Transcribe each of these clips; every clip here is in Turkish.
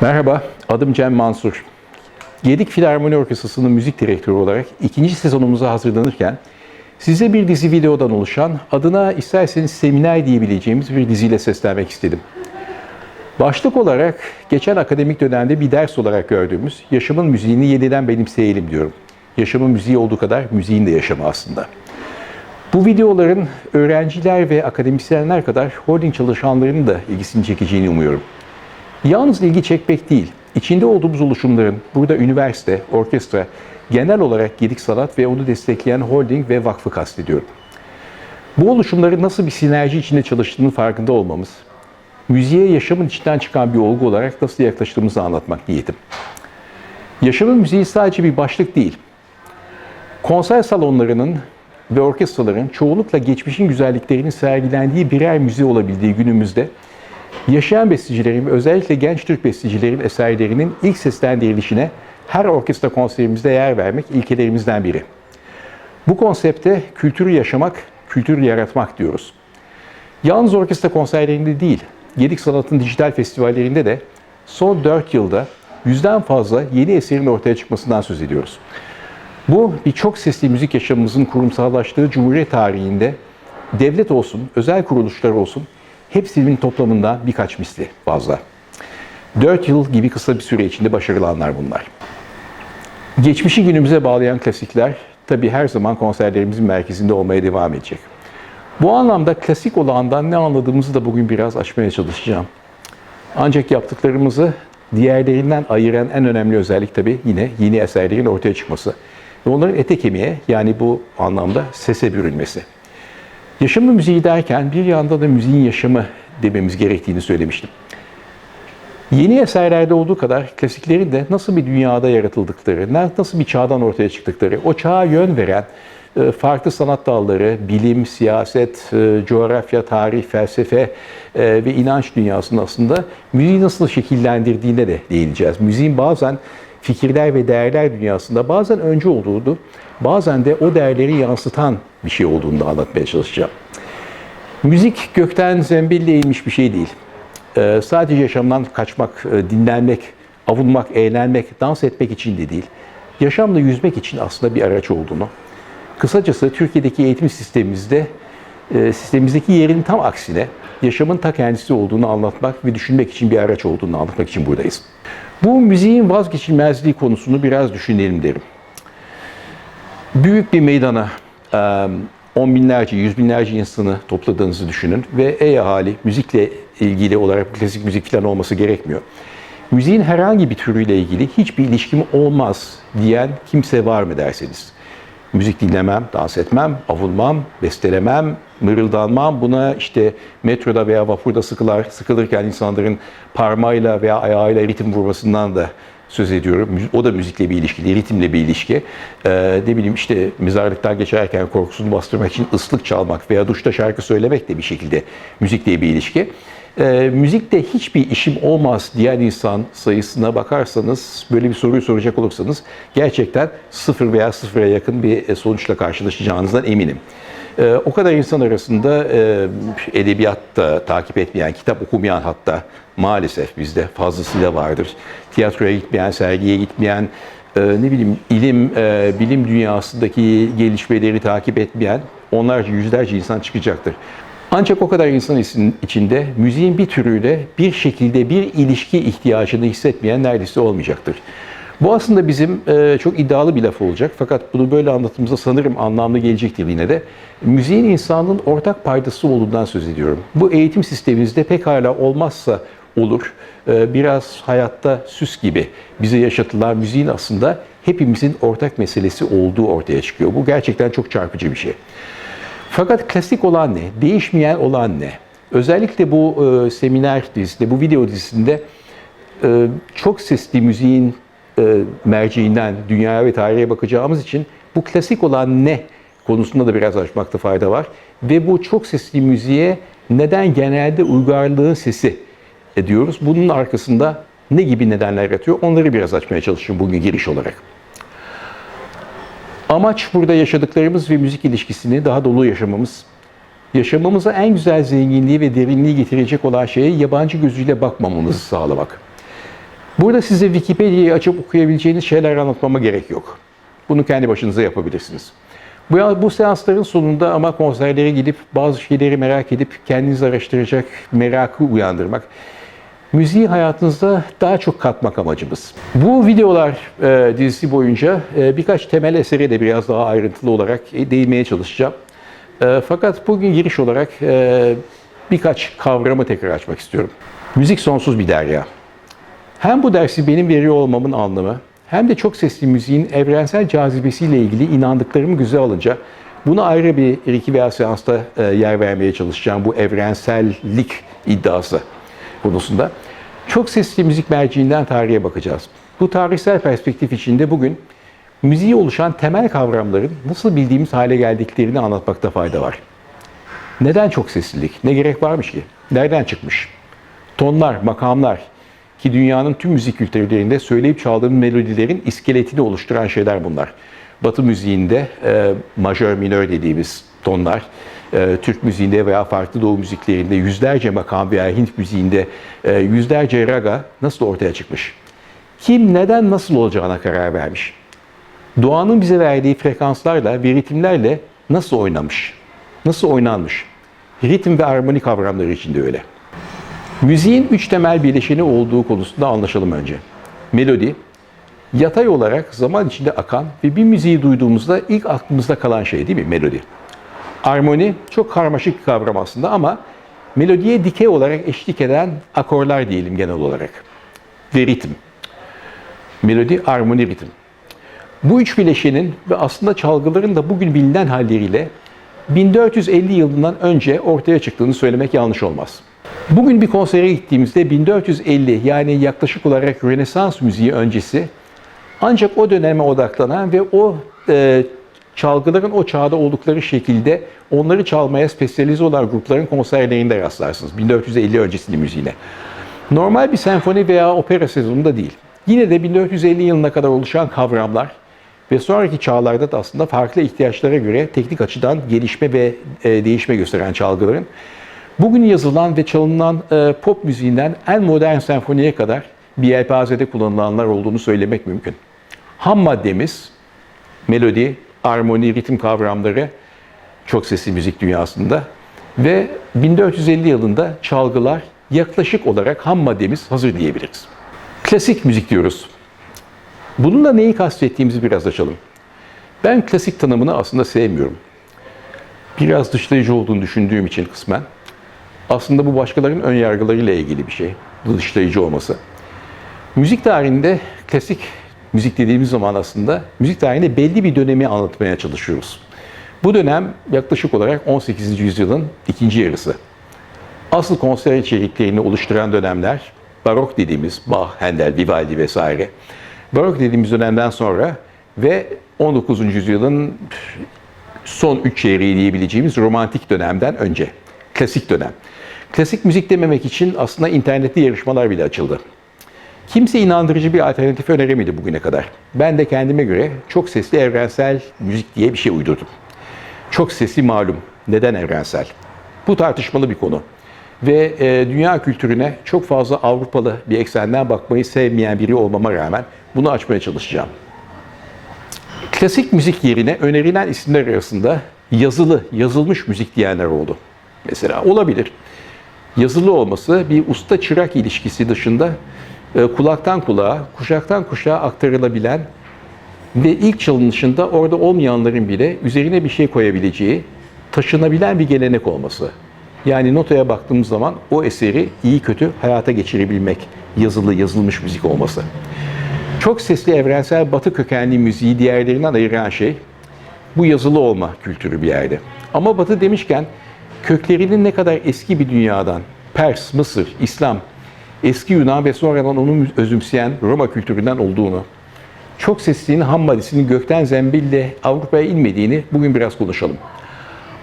Merhaba, adım Cem Mansur. Gedik Filarmoni Orkestrası'nın müzik direktörü olarak ikinci sezonumuza hazırlanırken size bir dizi videodan oluşan adına isterseniz seminer diyebileceğimiz bir diziyle seslenmek istedim. Başlık olarak geçen akademik dönemde bir ders olarak gördüğümüz yaşamın müziğini yeniden benimseyelim diyorum. Yaşamın müziği olduğu kadar müziğin de yaşamı aslında. Bu videoların öğrenciler ve akademisyenler kadar holding çalışanlarının da ilgisini çekeceğini umuyorum. Yalnız ilgi çekmek değil, içinde olduğumuz oluşumların burada üniversite, orkestra, genel olarak Gedik Sanat ve onu destekleyen holding ve vakfı kastediyorum. Bu oluşumların nasıl bir sinerji içinde çalıştığının farkında olmamız, müziğe yaşamın içinden çıkan bir olgu olarak nasıl yaklaştığımızı anlatmak niyetim. Yaşamın müziği sadece bir başlık değil. Konser salonlarının ve orkestraların çoğunlukla geçmişin güzelliklerinin sergilendiği birer müze olabildiği günümüzde yaşayan bestecilerin ve özellikle genç Türk bestecilerin eserlerinin ilk seslendirilişine her orkestra konserimizde yer vermek ilkelerimizden biri. Bu konsepte kültürü yaşamak, kültürü yaratmak diyoruz. Yalnız orkestra konserlerinde değil, Gedik Sanat'ın dijital festivallerinde de son 4 yılda yüzden fazla yeni eserin ortaya çıkmasından söz ediyoruz. Bu bir çok sesli müzik yaşamımızın kurumsallaştığı Cumhuriyet tarihinde devlet olsun, özel kuruluşlar olsun hepsinin toplamından birkaç misli fazla. 4 yıl gibi kısa bir süre içinde başarılanlar bunlar. Geçmişi günümüze bağlayan klasikler tabi her zaman konserlerimizin merkezinde olmaya devam edecek. Bu anlamda klasik olandan ne anladığımızı da bugün biraz açmaya çalışacağım. Ancak yaptıklarımızı diğerlerinden ayıran en önemli özellik tabi yine yeni eserlerin ortaya çıkması. Ve onların ete kemiğe yani bu anlamda sese bürünmesi. Yaşamı müziği derken bir yanda da müziğin yaşamı dememiz gerektiğini söylemiştim. Yeni eserlerde olduğu kadar klasiklerin de nasıl bir dünyada yaratıldıkları, nasıl bir çağdan ortaya çıktıkları, o çağa yön veren e, farklı sanat dalları, bilim, siyaset, e, coğrafya, tarih, felsefe e, ve inanç dünyasının aslında müziği nasıl şekillendirdiğine de değineceğiz. Müziğin bazen fikirler ve değerler dünyasında bazen önce olduğunu, bazen de o değerleri yansıtan bir şey olduğunu da anlatmaya çalışacağım. Müzik gökten zembille inmiş bir şey değil. Ee, sadece yaşamdan kaçmak, e, dinlenmek, avunmak, eğlenmek, dans etmek için de değil. Yaşamla yüzmek için aslında bir araç olduğunu. Kısacası Türkiye'deki eğitim sistemimizde e, sistemimizdeki yerin tam aksine yaşamın ta kendisi olduğunu anlatmak ve düşünmek için bir araç olduğunu anlatmak için buradayız. Bu müziğin vazgeçilmezliği konusunu biraz düşünelim derim. Büyük bir meydana on binlerce, yüz binlerce insanı topladığınızı düşünün ve ey ahali müzikle ilgili olarak klasik müzik falan olması gerekmiyor. Müziğin herhangi bir türüyle ilgili hiçbir ilişkim olmaz diyen kimse var mı derseniz. Müzik dinlemem, dans etmem, avulmam, bestelemem, mırıldanmam. Buna işte metroda veya vapurda sıkılar, sıkılırken insanların parmağıyla veya ayağıyla ritim vurmasından da söz ediyorum. O da müzikle bir ilişkili, ritimle bir ilişki. Ee, ne bileyim işte mezarlıktan geçerken korkusunu bastırmak için ıslık çalmak veya duşta şarkı söylemek de bir şekilde müzikle bir ilişki. Ee, müzikte hiçbir işim olmaz diyen insan sayısına bakarsanız, böyle bir soruyu soracak olursanız gerçekten sıfır veya sıfıra yakın bir sonuçla karşılaşacağınızdan eminim. Ee, o kadar insan arasında e, edebiyatta takip etmeyen, kitap okumayan hatta maalesef bizde fazlasıyla vardır. Tiyatroya gitmeyen, sergiye gitmeyen, e, ne bileyim ilim, e, bilim dünyasındaki gelişmeleri takip etmeyen onlarca, yüzlerce insan çıkacaktır. Ancak o kadar insan içinde müziğin bir türüyle bir şekilde bir ilişki ihtiyacını hissetmeyen neredeyse olmayacaktır. Bu aslında bizim e, çok iddialı bir laf olacak fakat bunu böyle anlattığımızda sanırım anlamlı gelecektir yine de. Müziğin insanın ortak paydası olduğundan söz ediyorum. Bu eğitim sistemimizde pek hala olmazsa olur. E, biraz hayatta süs gibi bize yaşatılan müziğin aslında hepimizin ortak meselesi olduğu ortaya çıkıyor. Bu gerçekten çok çarpıcı bir şey. Fakat klasik olan ne? Değişmeyen olan ne? Özellikle bu e, seminer dizisinde, bu video dizisinde e, çok sesli müziğin e, merceğinden dünyaya ve tarihe bakacağımız için bu klasik olan ne konusunda da biraz açmakta fayda var. Ve bu çok sesli müziğe neden genelde uygarlığın sesi diyoruz. Bunun arkasında ne gibi nedenler yatıyor onları biraz açmaya çalışıyorum bugün giriş olarak. Amaç burada yaşadıklarımız ve müzik ilişkisini daha dolu yaşamamız. Yaşamamıza en güzel zenginliği ve derinliği getirecek olan şeye yabancı gözüyle bakmamamızı sağlamak. Burada size Wikipedia'yı açıp okuyabileceğiniz şeyler anlatmama gerek yok. Bunu kendi başınıza yapabilirsiniz. Bu, bu seansların sonunda ama konserlere gidip bazı şeyleri merak edip kendinizi araştıracak merakı uyandırmak, müziği hayatınızda daha çok katmak amacımız. Bu videolar e, dizisi boyunca e, birkaç temel esere de biraz daha ayrıntılı olarak e, değinmeye çalışacağım. E, fakat bugün giriş olarak e, birkaç kavramı tekrar açmak istiyorum. Müzik sonsuz bir derya. Hem bu dersi benim veriyor olmamın anlamı hem de çok sesli müziğin evrensel cazibesiyle ilgili inandıklarımı güzel alınca buna ayrı bir iki veya seansta yer vermeye çalışacağım bu evrensellik iddiası konusunda. Çok sesli müzik merciinden tarihe bakacağız. Bu tarihsel perspektif içinde bugün müziği oluşan temel kavramların nasıl bildiğimiz hale geldiklerini anlatmakta fayda var. Neden çok seslilik? Ne gerek varmış ki? Nereden çıkmış? Tonlar, makamlar ki dünyanın tüm müzik kültürlerinde söyleyip çaldığım melodilerin iskeletini oluşturan şeyler bunlar. Batı müziğinde e, majör minör dediğimiz tonlar, e, Türk müziğinde veya farklı doğu müziklerinde yüzlerce makam veya Hint müziğinde e, yüzlerce raga nasıl ortaya çıkmış? Kim neden nasıl olacağına karar vermiş? Doğanın bize verdiği frekanslarla ve ritimlerle nasıl oynamış? Nasıl oynanmış? Ritim ve armoni kavramları içinde öyle. Müziğin üç temel bileşeni olduğu konusunda anlaşalım önce. Melodi, yatay olarak zaman içinde akan ve bir müziği duyduğumuzda ilk aklımızda kalan şey değil mi? Melodi. Armoni çok karmaşık bir kavram aslında ama melodiye dikey olarak eşlik eden akorlar diyelim genel olarak. Ve ritim. Melodi, armoni, ritim. Bu üç bileşenin ve aslında çalgıların da bugün bilinen halleriyle 1450 yılından önce ortaya çıktığını söylemek yanlış olmaz. Bugün bir konsere gittiğimizde 1450 yani yaklaşık olarak Rönesans müziği öncesi ancak o döneme odaklanan ve o e, çalgıların o çağda oldukları şekilde onları çalmaya spesyalize olan grupların konserlerinde rastlarsınız. 1450 öncesinin müziğine. Normal bir senfoni veya opera sezonunda değil. Yine de 1450 yılına kadar oluşan kavramlar ve sonraki çağlarda da aslında farklı ihtiyaçlara göre teknik açıdan gelişme ve e, değişme gösteren çalgıların bugün yazılan ve çalınan e, pop müziğinden en modern senfoniye kadar bir yelpazede kullanılanlar olduğunu söylemek mümkün. Ham maddemiz melodi, armoni, ritim kavramları çok sesli müzik dünyasında ve 1450 yılında çalgılar yaklaşık olarak ham maddemiz hazır diyebiliriz. Klasik müzik diyoruz. Bununla neyi kastettiğimizi biraz açalım. Ben klasik tanımını aslında sevmiyorum. Biraz dışlayıcı olduğunu düşündüğüm için kısmen. Aslında bu başkalarının ön yargılarıyla ilgili bir şey. Dışlayıcı olması. Müzik tarihinde klasik müzik dediğimiz zaman aslında müzik tarihinde belli bir dönemi anlatmaya çalışıyoruz. Bu dönem yaklaşık olarak 18. yüzyılın ikinci yarısı. Asıl konser içeriklerini oluşturan dönemler barok dediğimiz Bach, Handel, Vivaldi vesaire. Barok dediğimiz dönemden sonra ve 19. yüzyılın son üç çeyreği diyebileceğimiz romantik dönemden önce. Klasik dönem. Klasik müzik dememek için aslında internette yarışmalar bile açıldı. Kimse inandırıcı bir alternatif öneremedi bugüne kadar. Ben de kendime göre çok sesli evrensel müzik diye bir şey uydurdum. Çok sesli malum. Neden evrensel? Bu tartışmalı bir konu. Ve e, dünya kültürüne çok fazla Avrupalı bir eksenden bakmayı sevmeyen biri olmama rağmen bunu açmaya çalışacağım. Klasik müzik yerine önerilen isimler arasında yazılı, yazılmış müzik diyenler oldu. Mesela olabilir. Yazılı olması bir usta çırak ilişkisi dışında kulaktan kulağa, kuşaktan kuşağa aktarılabilen ve ilk çalınışında orada olmayanların bile üzerine bir şey koyabileceği, taşınabilen bir gelenek olması. Yani notaya baktığımız zaman o eseri iyi kötü hayata geçirebilmek, yazılı, yazılmış müzik olması. Çok sesli evrensel batı kökenli müziği diğerlerinden ayıran şey bu yazılı olma kültürü bir yerde. Ama batı demişken köklerinin ne kadar eski bir dünyadan, Pers, Mısır, İslam, eski Yunan ve sonradan onu özümseyen Roma kültüründen olduğunu, çok sesliliğin ham gökten zembille Avrupa'ya inmediğini bugün biraz konuşalım.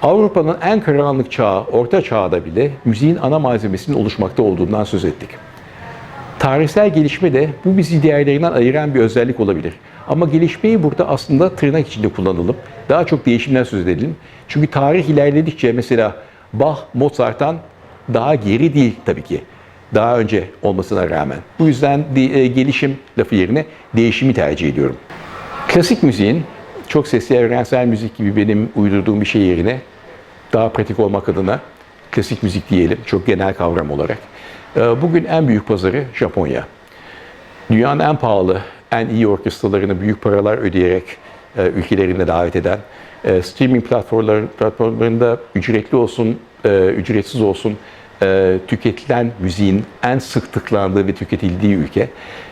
Avrupa'nın en karanlık çağı, orta çağda bile müziğin ana malzemesinin oluşmakta olduğundan söz ettik. Tarihsel gelişme de bu bizi diğerlerinden ayıran bir özellik olabilir. Ama gelişmeyi burada aslında tırnak içinde kullanalım. Daha çok değişimden söz edelim. Çünkü tarih ilerledikçe mesela Bach, Mozart'tan daha geri değil tabii ki. Daha önce olmasına rağmen. Bu yüzden de- e, gelişim lafı yerine değişimi tercih ediyorum. Klasik müziğin çok sesli evrensel müzik gibi benim uydurduğum bir şey yerine daha pratik olmak adına klasik müzik diyelim çok genel kavram olarak. Ee, Bugün en büyük pazarı Japonya. Dünyanın en pahalı, en iyi orkestralarını büyük paralar ödeyerek e, ülkelerine davet eden, e, streaming platformlar, platformlarında ücretli olsun, e, ücretsiz olsun e, tüketilen müziğin en sık tıklandığı ve tüketildiği ülke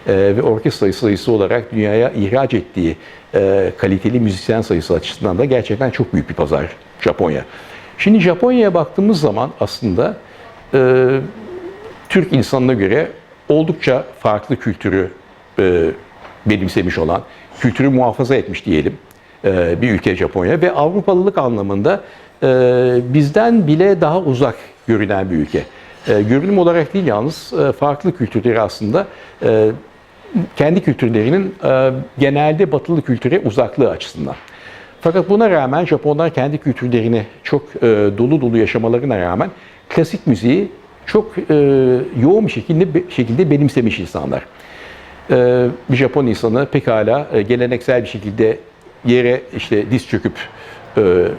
E, ve orkestra sayısı olarak dünyaya ihraç ettiği e, kaliteli müzisyen sayısı açısından da gerçekten çok büyük bir pazar Japonya. Şimdi Japonya'ya baktığımız zaman aslında e, Türk insanına göre oldukça farklı kültürü e, benimsemiş olan, kültürü muhafaza etmiş diyelim e, bir ülke Japonya ve Avrupalılık anlamında e, bizden bile daha uzak görünen bir ülke. E, görünüm olarak değil yalnız e, farklı kültürleri aslında e, kendi kültürlerinin e, genelde batılı kültüre uzaklığı açısından. Fakat buna rağmen Japonlar kendi kültürlerini çok e, dolu dolu yaşamalarına rağmen klasik müziği çok e, yoğun bir şekilde şekilde benimsemiş insanlar. E, bir Japon insanı pekala e, geleneksel bir şekilde yere işte diz çöküp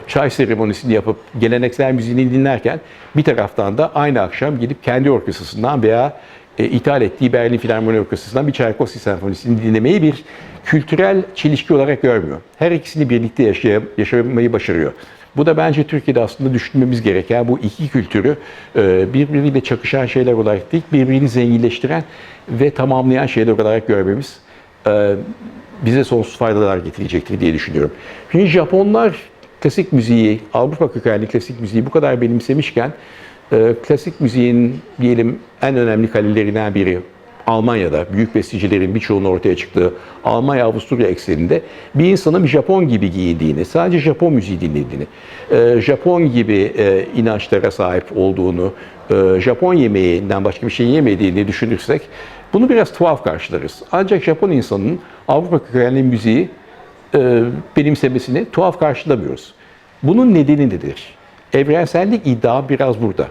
çay seremonisini yapıp geleneksel müziğini dinlerken bir taraftan da aynı akşam gidip kendi orkestrasından veya e, ithal ettiği Berlin Filarmoni Orkestrası'ndan bir Tchaikovsky senfonisini dinlemeyi bir kültürel çelişki olarak görmüyor. Her ikisini birlikte yaşay- yaşamayı başarıyor. Bu da bence Türkiye'de aslında düşünmemiz gereken bu iki kültürü e, birbiriyle çakışan şeyler olarak değil, birbirini zenginleştiren ve tamamlayan şeyler olarak görmemiz e, bize sonsuz faydalar getirecektir diye düşünüyorum. Çünkü Japonlar klasik müziği, Avrupa kökenli klasik müziği bu kadar benimsemişken e, klasik müziğin diyelim en önemli kalelerinden biri Almanya'da büyük bestecilerin birçoğunun ortaya çıktığı Almanya-Avusturya ekseninde bir insanın Japon gibi giyindiğini, sadece Japon müziği dinlediğini, e, Japon gibi e, inançlara sahip olduğunu, Japon yemeğinden başka bir şey yemediğini düşünürsek bunu biraz tuhaf karşılarız. Ancak Japon insanının Avrupa kökenli müziği e, benimsemesini tuhaf karşılamıyoruz. Bunun nedeni nedir? Evrensellik iddia biraz burada.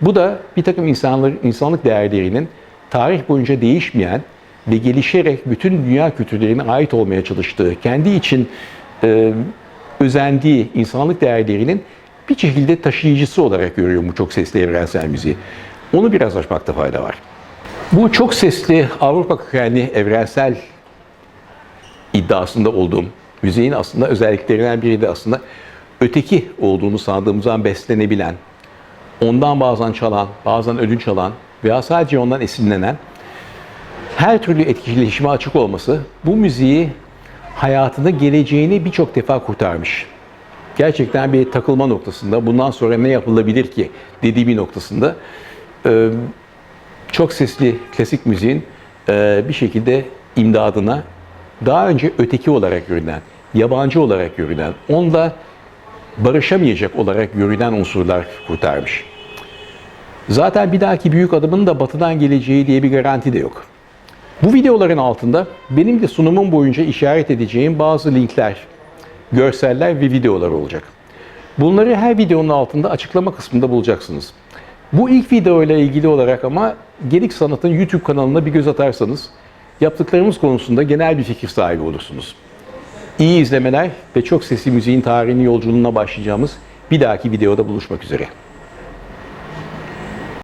Bu da bir takım insanlar, insanlık değerlerinin tarih boyunca değişmeyen ve gelişerek bütün dünya kültürlerine ait olmaya çalıştığı, kendi için e, özendiği insanlık değerlerinin bir şekilde taşıyıcısı olarak görüyor bu çok sesli evrensel müziği. Onu biraz açmakta fayda var. Bu çok sesli Avrupa kökenli evrensel iddiasında olduğum müziğin aslında özelliklerinden biri de aslında öteki olduğunu sandığımızdan beslenebilen, ondan bazen çalan, bazen ödünç alan veya sadece ondan esinlenen her türlü etkileşime açık olması bu müziği hayatında geleceğini birçok defa kurtarmış. Gerçekten bir takılma noktasında bundan sonra ne yapılabilir ki dediği bir noktasında e, çok sesli klasik müziğin e, bir şekilde imdadına daha önce öteki olarak görünen, yabancı olarak görünen, onunla barışamayacak olarak görünen unsurlar kurtarmış. Zaten bir dahaki büyük adımın da batıdan geleceği diye bir garanti de yok. Bu videoların altında benim de sunumum boyunca işaret edeceğim bazı linkler, görseller ve videolar olacak. Bunları her videonun altında açıklama kısmında bulacaksınız. Bu ilk video ile ilgili olarak ama Gelik Sanat'ın YouTube kanalına bir göz atarsanız yaptıklarımız konusunda genel bir fikir sahibi olursunuz. İyi izlemeler ve çok sesli müziğin tarihini yolculuğuna başlayacağımız bir dahaki videoda buluşmak üzere.